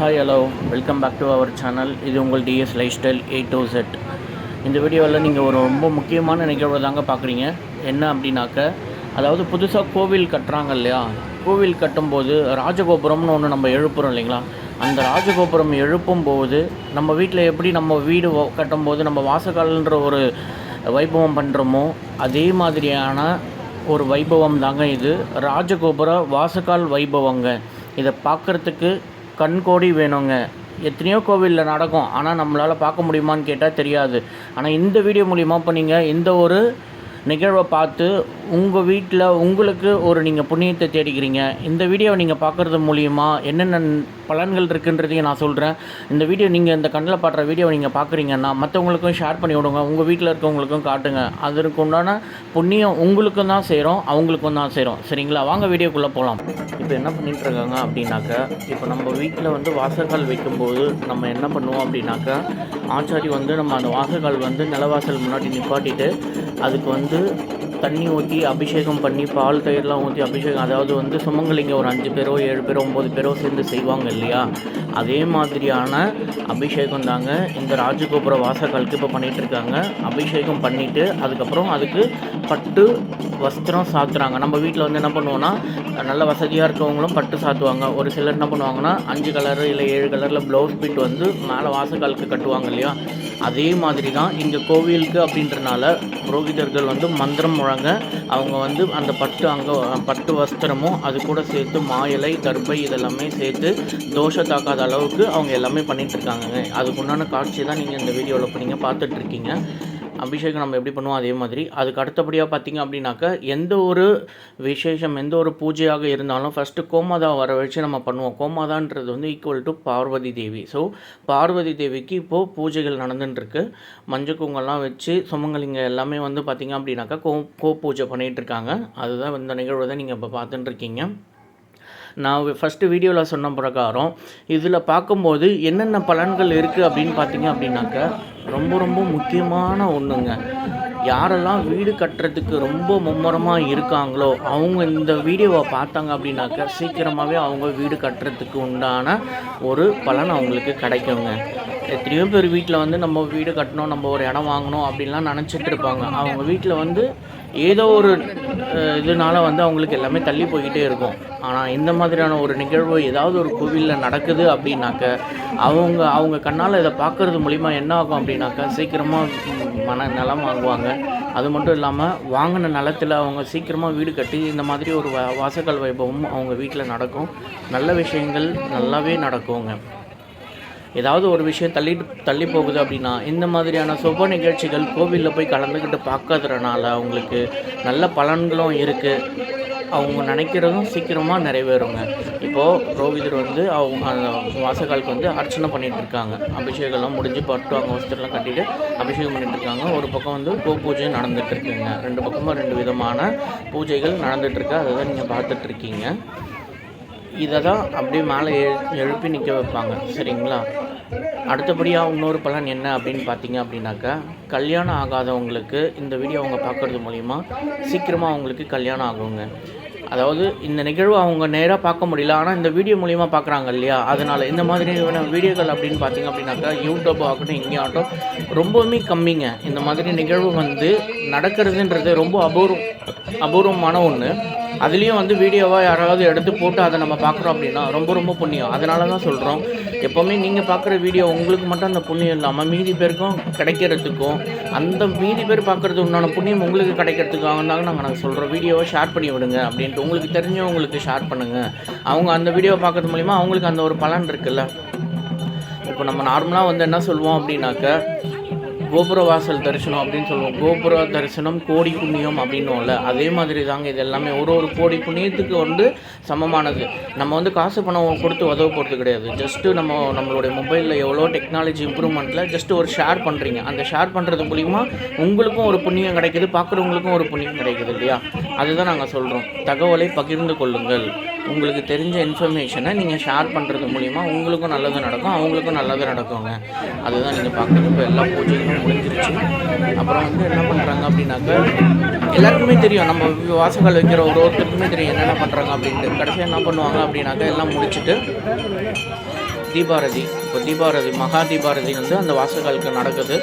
Hi hello welcome back to our channel இது உங்கள் DS life style A to Z இந்த வீடியோவில் நீங்கள் ஒரு ரொம்ப முக்கியமான நிகழ்வு தாங்க பார்க்குறீங்க. என்ன அப்படின்னாக்க அதாவது புதுசாக கோவில் கட்டுறாங்க இல்லையா? கோவில் கட்டும்போது ராஜகோபுரம்னு ஒன்று நம்ம எழுப்புறோம் இல்லைங்களா? அந்த ராஜகோபுரம் எழுப்பும் போது நம்ம வீட்டில் எப்படி நம்ம வீடு கட்டும்போது நம்ம வாசக்கால்ன்ற ஒரு வைபவம் பண்ணுறோமோ அதே மாதிரியான ஒரு வைபவம் தாங்க இது. ராஜகோபுர வாசக்கால் வைபவங்க. இதை பார்க்குறதுக்கு கண்கோடி வேணுங்க. எத்தனையோ கோவிலில் நடக்கும். ஆனால் நம்மளால் பார்க்க முடியுமான்னு கேட்டால் தெரியாது. ஆனால் இந்த வீடியோ மூலிமா இப்போ நீங்கள் இந்த ஒரு நிகழ்வை பார்த்து உங்கள் வீட்டில் உங்களுக்கு ஒரு நீங்கள் புண்ணியத்தை தேடிக்கிறீங்க. இந்த வீடியோவை நீங்கள் பார்க்குறது மூலிமா என்னென்ன பலன்கள் இருக்குன்றதையும் நான் சொல்கிறேன் இந்த வீடியோ நீங்கள் இந்த கண்ணில் பாடுற வீடியோவை நீங்கள் பார்க்குறீங்கன்னா மற்றவங்களுக்கும் ஷேர் பண்ணி விடுங்க. உங்கள் வீட்டில் இருக்கவங்களுக்கும் காட்டுங்க. அதற்கு உண்டான புண்ணியம் உங்களுக்கும் தான் செய்கிறோம் அவங்களுக்கும் தான் செய்கிறோம் சரிங்களா? வாங்க வீடியோக்குள்ளே போகலாம் இப்போ என்ன பண்ணிகிட்ருக்காங்க அப்படின்னாக்கா அப்படின்னாக்க இப்போ நம்ம வீட்டில் வந்து வாசக்கால் வைக்கும்போது நம்ம என்ன பண்ணுவோம் அப்படின்னாக்க ஆச்சாரி வந்து நம்ம அந்த வாசக்கால் வந்து நிலவாசல் முன்னாடி நிப்பாட்டிட்டு அதுக்கு வந்து தண்ணி ஊற்றி அபிஷேகம் பண்ணி பால் தயிர்லாம் ஊற்றி அபிஷேகம் அதாவது வந்து சுமங்கலிங்க ஒரு அஞ்சு பேரோ ஏழு பேரோ ஒம்பது பேரோ சேர்ந்து செய்வாங்க இல்லையா? அதே மாதிரியான அபிஷேகம் தாங்க இந்த ராஜகோபுர வாசக்காலுக்கு இப்போ பண்ணிகிட்ருக்காங்க இருக்காங்க. அபிஷேகம் பண்ணிவிட்டு அதுக்கப்புறம் அதுக்கு பட்டு வஸ்திரம் சாத்துறாங்க. நம்ம வீட்டில் வந்து என்ன பண்ணுவோம்னா நல்ல வசதியாக இருக்கவங்களும் பட்டு சாத்துவாங்க. ஒரு சிலர் என்ன பண்ணுவாங்கன்னா அஞ்சு கலரு இல்லை ஏழு கலரில் ப்ளவுஸ் பிட் வந்து மேலே வாசக்காலுக்கு கட்டுவாங்க இல்லையா? அதே மாதிரி தான் இங்கே கோவிலுக்கு அப்படின்றனால புரோகிதர்கள் வந்து மந்திரம் முழங்க அவங்க வந்து அந்த பட்டு அங்கே பட்டு வஸ்திரமும் அது கூட சேர்த்து மாயலை தர்பை இதெல்லாமே சேர்த்து தோஷம் தாக்காத அளவுக்கு அவங்க எல்லாமே பண்ணிகிட்ருக்காங்க இருக்காங்கங்க அதுக்குண்டான காட்சி தான் நீங்கள் இந்த வீடியோவில் இப்போ நீங்கள் பார்த்துட்ருக்கீங்க அபிஷேகம் நம்ம எப்படி பண்ணுவோம் அதே மாதிரி. அதுக்கு அடுத்தபடியாக பார்த்தீங்க அப்படின்னாக்கா எந்த ஒரு விசேஷம் எந்த ஒரு பூஜையாக இருந்தாலும் ஃபஸ்ட்டு கோமாதா வர வச்சு நம்ம பண்ணுவோம். கோமாதான்றது வந்து equal to Parvati Devi. So Parvati தேவிக்கு இப்போது பூஜைகள் நடந்துட்டுருக்கு. மஞ்சக்கூங்கெல்லாம் வச்சு சுமங்கலிங்க எல்லாமே வந்து பார்த்திங்க அப்படின்னாக்கா கோ கோ பூஜை பண்ணிகிட்டு இருக்காங்க அதுதான் இந்த நிகழ்வு தான் நீங்கள் இப்போ பார்த்துட்டுருக்கீங்க நான் ஃபஸ்ட்டு வீடியோவில் சொன்ன பிரகாரம் இதில் பார்க்கும்போது என்னென்ன பலன்கள் இருக்குது அப்படின்னு பார்த்தீங்க அப்படின்னாக்கா ரொம்ப ரொம்ப முக்கியமான ஒன்றுங்க யாரெல்லாம் வீடு கட்டுறதுக்கு ரொம்ப மும்முரமாக இருக்காங்களோ அவங்க இந்த வீடியோவை பார்த்தாங்க அப்படின்னாக்க சீக்கிரமாகவே அவங்க வீடு கட்டுறதுக்கு உண்டான ஒரு பலன் அவங்களுக்கு கிடைக்குங்க. எத்தனையோ பேர் வீட்டில் வந்து நம்ம வீடு கட்டணும் நம்ம ஒரு இடம் வாங்கணும் அப்படின்லாம் நினச்சிட்டு இருப்பாங்க. அவங்க வீட்டில் வந்து ஏதோ ஒரு அஹ், இதனால வந்து அவங்களுக்கு எல்லாமே தள்ளி போய்கிட்டே இருக்கும். ஆனால் இந்த மாதிரியான ஒரு நிகழ்வு ஏதாவது ஒரு கோவிலில் நடக்குது அப்படின்னாக்க அவங்க அவங்க கண்ணால் இதை பார்க்கறது மூலிமா என்ன ஆகும் அப்படின்னாக்கா சீக்கிரமாக மன நிலம் வாங்குவாங்க அது மட்டும் இல்லாமல் வாங்கின நிலத்தில் அவங்க சீக்கிரமாக வீடு கட்டி இந்த மாதிரி ஒரு வா வாசக்கல் வைபவம் அவங்க வீட்டில் நடக்கும். நல்ல விஷயங்கள் நல்லாவே நடக்குங்க. ஏதாவது ஒரு விஷயம் தள்ளிட்டு தள்ளி போகுது அப்படின்னா இந்த மாதிரியான சுப நிகழ்ச்சிகள் கோவிலில் போய் கலந்துக்கிட்டு பார்க்கறதுனால அவங்களுக்கு நல்ல பலன்களும் இருக்குது அவங்க நினைக்கிறதும் சீக்கிரமாக நிறைவேறுங்க. இப்போது புரோகிதர் வந்து அவங்க அந்த வாசகாலுக்கு வந்து அர்ச்சனை பண்ணிகிட்டு இருக்காங்க. அபிஷேகம்லாம் முடிஞ்சு பட்டு அவங்க வஸ்திரம்லாம் கட்டிட்டு அபிஷேகம் பண்ணிட்டு இருக்காங்க. ஒரு பக்கம் வந்து கோ பூஜை நடந்துகிட்டு இருக்குங்க. ரெண்டு பக்கமும் ரெண்டு விதமான பூஜைகள் நடந்துகிட்ருக்கு அதை தான் நீங்கள் பார்த்துட்ருக்கீங்க இதை தான் அப்படியே மேலே எழு எழுப்பி நிற்க வைப்பாங்க சரிங்களா? அடுத்தபடியாக இன்னொரு பலன் என்ன அப்படின்னு பார்த்தீங்க அப்படின்னாக்கா கல்யாணம் ஆகாதவங்களுக்கு இந்த வீடியோ அவங்க பார்க்குறது மூலிமா சீக்கிரமாக அவங்களுக்கு கல்யாணம் ஆகுங்க. அதாவது இந்த நிகழ்வு அவங்க நேராக பார்க்க முடியல ஆனால் இந்த வீடியோ மூலிமா பார்க்குறாங்க இல்லையா? அதனால் இந்த மாதிரியான வீடியோக்கள் அப்படின்னு பார்த்தீங்க அப்படின்னாக்கா யூடியூப் ஆகட்டும் இங்கே ஆகட்டும் ரொம்பவுமே கம்மிங்க. இந்த மாதிரி நிகழ்வு வந்து நடக்கிறதுன்றது ரொம்ப அபூர்வம் அபூர்வமான ஒன்று அதுலேயும் வந்து வீடியோவாக யாராவது எடுத்து போட்டு அதை நம்ம பார்க்குறோம் அப்படின்னா ரொம்ப ரொம்ப புண்ணியம். அதனால தான் சொல்கிறோம் எப்போவுமே நீங்கள் பார்க்குற வீடியோ உங்களுக்கு மட்டும் அந்த புண்ணியம் இல்லாமல் மீதி பேருக்கும் கிடைக்கிறதுக்கும் அந்த மீதி பேர் பார்க்குறது உண்டான புண்ணியம் உங்களுக்கு கிடைக்கிறதுக்காக தாங்க நாங்கள் நாங்கள் சொல்கிறோம் வீடியோவை ஷேர் பண்ணி விடுங்க அப்படின்ட்டு. உங்களுக்கு தெரிஞ்சவங்களுக்கு ஷேர் பண்ணுங்கள் அவங்க அந்த வீடியோவை பார்க்கறது மூலிமா அவங்களுக்கு அந்த ஒரு பலன் இருக்குல்ல. இப்போ நம்ம நார்மலாக வந்து என்ன சொல்லுவோம் அப்படின்னாக்க கோபுர வாசல் தரிசனம் அப்படின்னு சொல்லுவோம். கோபுர தரிசனம் கோடி புண்ணியம் அப்படின்னும்ல அதே மாதிரி தாங்க இது எல்லாமே. ஒரு ஒரு கோடி புண்ணியத்துக்கு வந்து சமமானது. நம்ம வந்து காசு பணம் கொடுத்து உதவ போகிறது கிடையாது. ஜஸ்ட்டு நம்ம நம்மளுடைய மொபைலில் எவ்வளோ டெக்னாலஜி இம்ப்ரூவ்மெண்ட்டில் ஜஸ்ட் ஒரு ஷேர் பண்ணுறீங்க அந்த ஷேர் பண்ணுறது மூலிமா உங்களுக்கும் ஒரு புண்ணியம் கிடைக்குது பார்க்குறவங்களுக்கும் ஒரு புண்ணியம் கிடைக்குது இல்லையா? அதுதான் நாங்கள் சொல்கிறோம் தகவலை பகிர்ந்து கொள்ளுங்கள். உங்களுக்கு தெரிஞ்ச இன்ஃபர்மேஷனை நீங்கள் ஷேர் பண்ணுறது மூலிமா உங்களுக்கும் நல்லது நடக்கும் அவங்களுக்கும் நல்லது நடக்குங்க. அதுதான் நீங்கள் பார்க்குறது. இப்போ எல்லா பூஜைகளும் முடிஞ்சிருச்சு. அப்புறம் வந்து என்ன பண்ணுறாங்க அப்படின்னாக்க எல்லாருக்குமே தெரியும். நம்ம வாசகால் வைக்கிற ஒரு ஒருத்தருக்குமே தெரியும் என்னென்ன பண்ணுறாங்க அப்படின்ட்டு. கடைசியாக என்ன பண்ணுவாங்க அப்படின்னாக்க எல்லாம் முடிச்சுட்டு தீபாரதி. இப்போ தீபாரதி மகா தீபாரதி வந்து அந்த வாசகாலுக்கு நடக்குது.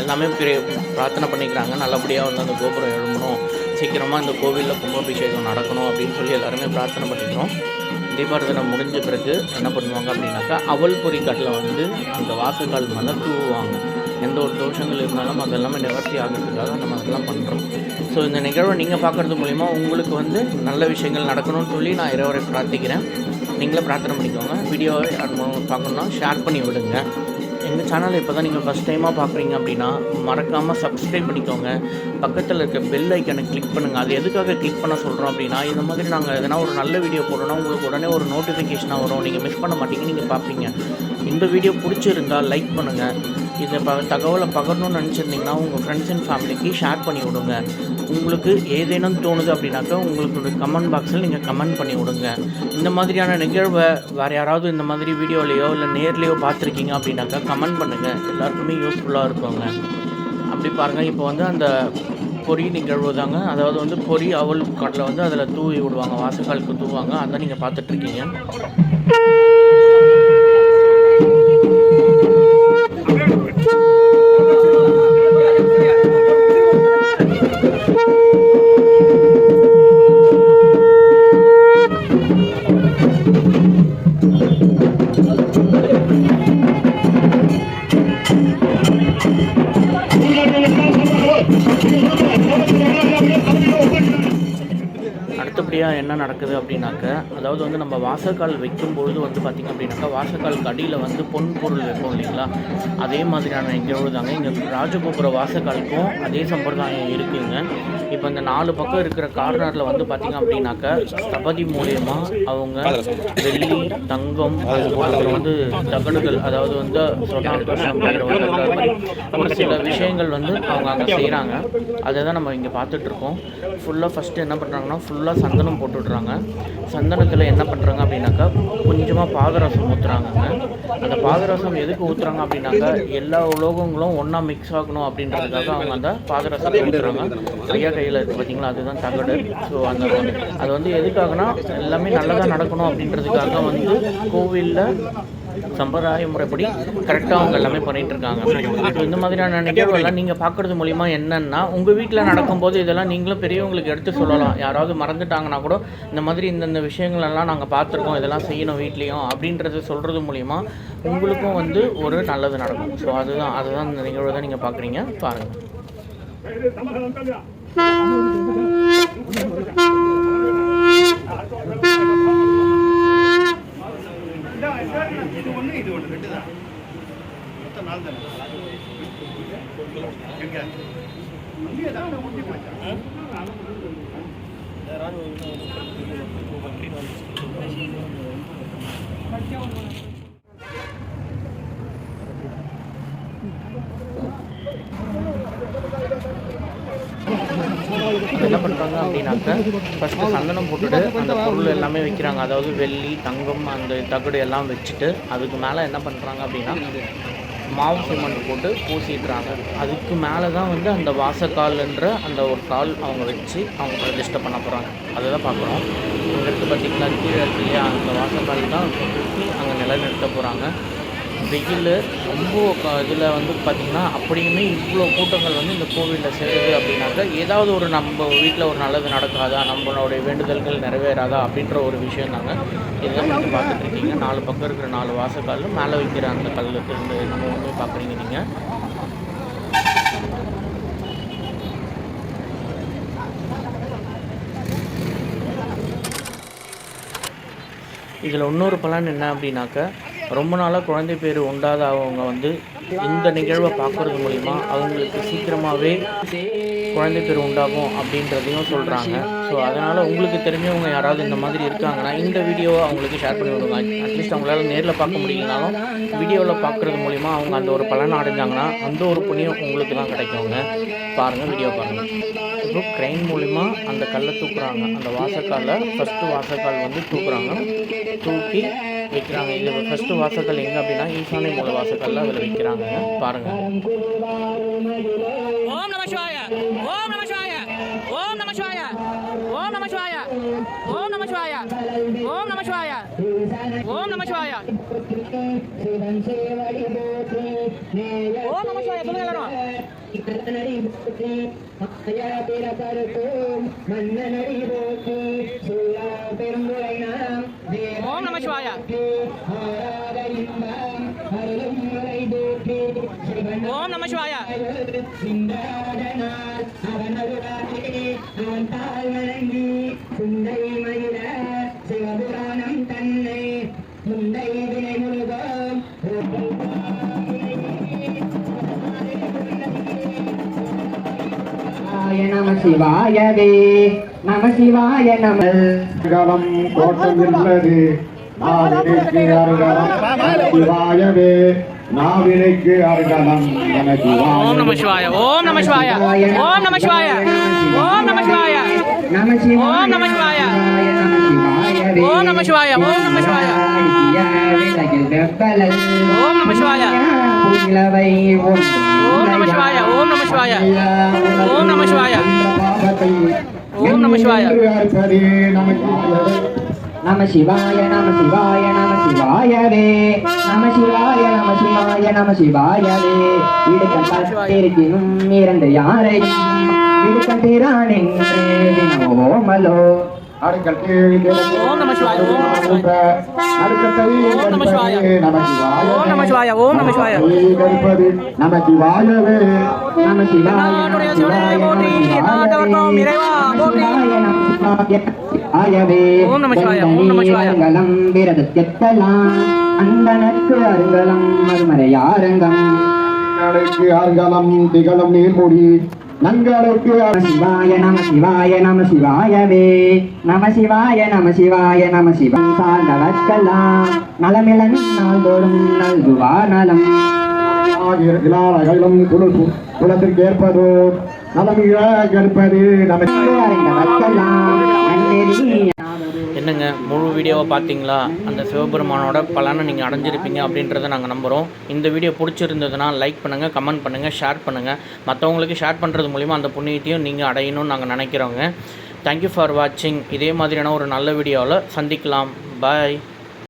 எல்லாமே பெரிய பிரார்த்தனை பண்ணிக்கிறாங்க. நல்லபடியாக வந்து அந்த கோபுரம் எழும்பணும். சீக்கிரமாக இந்த கோவிலில் கும்பாபிஷேகம் நடக்கணும் அப்படின்னு சொல்லி எல்லாருமே பிரார்த்தனை பண்ணிக்கிறோம். தீபாரதனை முடிஞ்ச பிறகு என்ன பண்ணுவாங்க அப்படின்னாக்கா அவல் கட்டில் வந்து அந்த வாசக்கால் மேலே தூவுவாங்க. எந்த ஒரு தோஷங்கள் இருந்தாலும் அதெல்லாமே நிவர்த்தி ஆகிறதுக்காக நம்ம அதெல்லாம் பண்ணுறோம் ஸோ இந்த நிகழ்வை நீங்கள் பார்க்குறது மூலிமா உங்களுக்கு வந்து நல்ல விஷயங்கள் நடக்கணும்னு சொல்லி நான் இரவரை பிரார்த்திக்கிறேன். நீங்களே பிரார்த்தனை பண்ணிக்கோங்க. வீடியோவை யார் பார்க்கணுன்னா ஷேர் பண்ணி விடுங்க. எங்கள் சேனலை இப்போ தான் நீங்கள் ஃபஸ்ட் டைமாக பார்க்குறீங்க அப்படின்னா மறக்காமல் சப்ஸ்கிரைப் பண்ணிக்கோங்க. பக்கத்தில் இருக்க பெல் ஐக்கனை கிளிக் பண்ணுங்கள் அது எதுக்காக கிளிக் பண்ண சொல்கிறோம் அப்படின்னா இந்த மாதிரி நாங்கள் எதனா ஒரு நல்ல வீடியோ போடுறோன்னா உங்களுக்கு உடனே ஒரு நோட்டிஃபிகேஷனாக வரும். நீங்கள் மிஸ் பண்ண மாட்டீங்க நீங்கள் பார்ப்பீங்க இந்த வீடியோ பிடிச்சிருந்தா லைக் பண்ணுங்கள் இதை ப தகவலை பகிரணும்னு நினச்சிருந்தீங்கன்னா உங்கள் ஃப்ரெண்ட்ஸ் அண்ட் ஃபேமிலிக்கு ஷேர் பண்ணி விடுங்க. உங்களுக்கு ஏதேனும் தோணுது அப்படின்னாக்கா உங்களுக்கு கமெண்ட் பாக்ஸில் நீங்கள் கமெண்ட் பண்ணி விடுங்க. இந்த மாதிரியான நிகழ்வை வேறு யாராவது இந்த மாதிரி வீடியோலையோ இல்லை நேர்லேயோ பார்த்துருக்கீங்க அப்படின்னாக்கா கமெண்ட் பண்ணுங்கள் எல்லாருக்குமே யூஸ்ஃபுல்லாக இருக்குங்க. அப்படி பாருங்கள் இப்போ வந்து அந்த பொரி நிகழ்வு தாங்க. அதாவது வந்து பொறி அவல் காட்டில் வந்து அதில் தூவி விடுவாங்க. வாசக்காலுக்கு தூவாங்க. அதை நீங்கள் பார்த்துட்ருக்கீங்க அடுத்தபடியாக என்ன நடக்குது அப்படின்னாக்க அதாவது வந்து நம்ம வாசக்கால் வைக்கும் பொழுது வந்து பார்த்திங்க அப்படின்னாக்கா வாசக்காலுக்கு அடியில் வந்து பொன் பொருள் வைப்போம் இல்லைங்களா? அதே மாதிரியான இங்கே தாங்க இங்கே ராஜகோபுர வாசக்காலுக்கும் அதே சம்பிரதாயம் இருக்குதுங்க இப்போ இந்த நாலு பக்கம் இருக்கிற கார்னரில் வந்து பார்த்திங்க அப்படின்னாக்கா ஸ்தபதி மூலியமாக அவங்க வெள்ளி தங்கம் அப்புறம் வந்து தகடுகள் அதாவது வந்து சொன்னாக்கோஷம் ஒரு சில விஷயங்கள் வந்து அவங்க அங்கே செய்கிறாங்க அதை தான் நம்ம இங்கே பார்த்துட்ருக்கோம் ஃபுல்லாக ஃபஸ்ட்டு என்ன பண்ணுறாங்கன்னா ஃபுல்லாக சந்தனம் போட்டு விட்றாங்க சந்தனத்தில் என்ன பண்ணுறாங்க அப்படின்னாக்கா கொஞ்சமாக பாதரசம் ஊற்றுறாங்கங்க அந்த பாதரசம் எதுக்கு ஊற்றுறாங்க அப்படின்னாக்கா எல்லா உலோகங்களும் ஒன்றா மிக்ஸ் ஆகணும் அப்படின்றதுக்காக அவங்க அந்த பாதரசத்தை ஊற்றுறாங்க ஐயா கையில் இருக்குது பார்த்தீங்களா அதுதான் தகடு. ஸோ அந்த அது வந்து எதுக்காகனா எல்லாமே நல்லதாக நடக்கணும் அப்படின்றதுக்காக வந்து கோவிலில் சம்பிரதாய முறைப்படி கரெக்டாக அவங்க எல்லாமே பண்ணிட்டு இருக்காங்க ஸோ இந்த மாதிரியான நிகழ்வுகள்லாம் நீங்கள் பார்க்குறது மூலிமா என்னன்னா உங்கள் வீட்டில் நடக்கும்போது இதெல்லாம் நீங்களும் பெரியவங்களுக்கு எடுத்து சொல்லலாம். யாராவது மறந்துட்டாங்கன்னா கூட இந்த மாதிரி இந்தந்த விஷயங்கள் எல்லாம் நாங்கள் பார்த்துருக்கோம் இதெல்லாம் செய்யணும் வீட்லேயும் அப்படின்றது சொல்கிறது மூலிமா உங்களுக்கும் வந்து ஒரு நல்லது நடக்கும். ஸோ அதுதான் அதுதான் இந்த நிகழ்வு தான் நீங்கள் பார்க்குறீங்க. பாருங்கள் இது ஒன்று இது ஒன்று ரெண்டு தான். மொத்தம் நாள் தானே? எங்க அங்கேயே தான் முட்டி போச்சா என்ன பண்ணுறாங்க அப்படின்னாக்க ஃபஸ்ட்டு சந்தனம் போட்டுட்டு அந்த பொருள் எல்லாமே வைக்கிறாங்க. அதாவது வெள்ளி தங்கம் அந்த தகடு எல்லாம் வச்சுட்டு அதுக்கு மேலே என்ன பண்ணுறாங்க அப்படின்னா மாவு சிமெண்ட் போட்டு பூசிடுறாங்க. அதுக்கு மேலே தான் வந்து அந்த வாசக்கால்ன்ற அந்த ஒரு கால் அவங்க வச்சு அவங்க பிரதிஷ்டை பண்ண போகிறாங்க அதை தான் பார்க்குறோம் இங்கே இருக்குது பார்த்திங்களா கீழே இருக்கு இல்லையா அந்த வாசக்கால் தான் அங்கே நிலநிறுத்த போகிறாங்க வெயில் ரொம்ப இதில் வந்து பார்த்திங்கன்னா அப்படியுமே இவ்வளோ கூட்டங்கள் வந்து இந்த கோவிலில் சேருது அப்படின்னாக்கா ஏதாவது ஒரு நம்ம வீட்டில் ஒரு நல்லது நடக்காதா? நம்மளுடைய வேண்டுதல்கள் நிறைவேறாதா? அப்படின்ற ஒரு விஷயம் தாங்க இதெல்லாம் நீங்கள் பார்த்துட்ருக்கீங்க. நாலு பக்கம் இருக்கிற நாலு வாசக்காலும் மேலே வைக்கிற அந்த கல்லுக்கு இருந்து நம்ம வந்து பார்க்குறீங்க நீங்கள் இதில் இன்னொரு பலன் என்ன அப்படின்னாக்க ரொம்ப நாளாக குழந்தை பேர் உண்டாதவங்க வந்து இந்த நிகழ்வை பார்க்குறது மூலிமா அவங்களுக்கு சீக்கிரமாகவே குழந்தை பேர் உண்டாகும் அப்படின்றதையும் சொல்கிறாங்க ஸோ அதனால் உங்களுக்கு தெரிஞ்சவங்க யாராவது இந்த மாதிரி இருக்காங்கன்னா இந்த வீடியோவை அவங்களுக்கு ஷேர் பண்ணி விடுங்க. அட்லீஸ்ட் அவங்களால நேரில் பார்க்க முடியலனாலும் வீடியோவில் பார்க்குறது மூலிமா அவங்க அந்த ஒரு பலனை அடைஞ்சாங்கன்னா அந்த ஒரு புண்ணியம் உங்களுக்கு தான் கிடைக்குங்க. பாருங்கள் வீடியோ பாருங்கள் இப்போ க்ரைன் மூலிமா அந்த கல்லை தூக்குறாங்க. அந்த வாசக்காலை ஃபஸ்ட்டு வாசக்கால் வந்து தூக்குறாங்க. தூக்கி வைக்கிறாங்க. இது ஃபஸ்ட்டு வாசக்கால் எங்கே அப்படின்னா ஈசானிய மூல வாசக்காலில் அதில் வைக்கிறாங்க. பாருங்கள் ஓம் நம சிவாய. ஓம் நம சிவாய. ஓம் நம சிவாய. ஓம் நம சிவாய. ஓம் நம சிவாய. ஓம் நம சிவாய. ஓம் நம சிவாய. ஓம் நம சிவாய. சொல்லுங்க எல்லாரும். பிற கருத்தோம் மன்னனடி போற்றி சிந்தாடனால் அவன் அருளாலே அவன் தாழ் வழங்கி குந்தை மயில சிவபுராணம் தன்னை. முந்தை வினை முழுதும் நம சிவாயவே நம சிவாய நம. அருகலம் தோட்டமில்லது நாவினைக்கு அருகலம் சிவாயவே நாவினைக்கு அருகலம் என ஓம் நம சிவாய ஓம் நம சிவாய ஓம் நம சிவாய ஓம் நம சிவாய நம சிவாய ஓம் நம சிவாய. நம சிவாயவே ஓம் நம சிவாய ஓம் நம சிவாய விலகில் வெப்பலல் ஓம் நம சிவாய புலவை ஓம் நம சிவாய ஓம் நம சிவாய ஓம் நம சிவாய ஓம் நம சிவாய நம சிவாய நம சிவாய நம சிவாயவே. நம சிவாய நம சிவாய நம சிவாயவே. இடுக்கன் பத்திருக்கினும் இரண்டு யாரையும் இடுக்கன் திரான் ஓமலோ ஓம் நம சிவாய ஓம் நம ஆயவே அருங்கலம் விரதத்தெத்தலாம் அந்தனக்கு அருங்கலம் மறுமறையாரங்கம் திகழும் நீர்மொழி நங்களுக்கு நம சிவாய நம சிவாய நம சிவாயவே. நம சிவாய நம சிவாய நம சிவம் சார்ந்தவர்க்கெல்லாம் நலமிலன் நாள்தோறும் நல்குவா நலம். அகிலாரகளும் குழு குலத்திற்கு ஏற்பதோ நலமிக கற்பது நமக்கு அறிந்தவர்க்கெல்லாம் நன்னெறி என்னங்க முழு வீடியோவை பார்த்தீங்களா? அந்த சிவபெருமானோட பலனை நீங்கள் அடைஞ்சிருப்பீங்க அப்படின்றத நாங்கள் நம்புகிறோம் இந்த வீடியோ பிடிச்சிருந்ததுன்னா லைக் பண்ணுங்கள் கமெண்ட் பண்ணுங்கள் ஷேர் பண்ணுங்கள் மற்றவங்களுக்கு ஷேர் பண்ணுறது மூலிமா அந்த புண்ணியத்தையும் நீங்கள் அடையணும்னு நாங்கள் நினைக்கிறோங்க. தேங்க்யூ ஃபார் வாட்சிங் இதே மாதிரியான ஒரு நல்ல வீடியோவில் சந்திக்கலாம். பாய்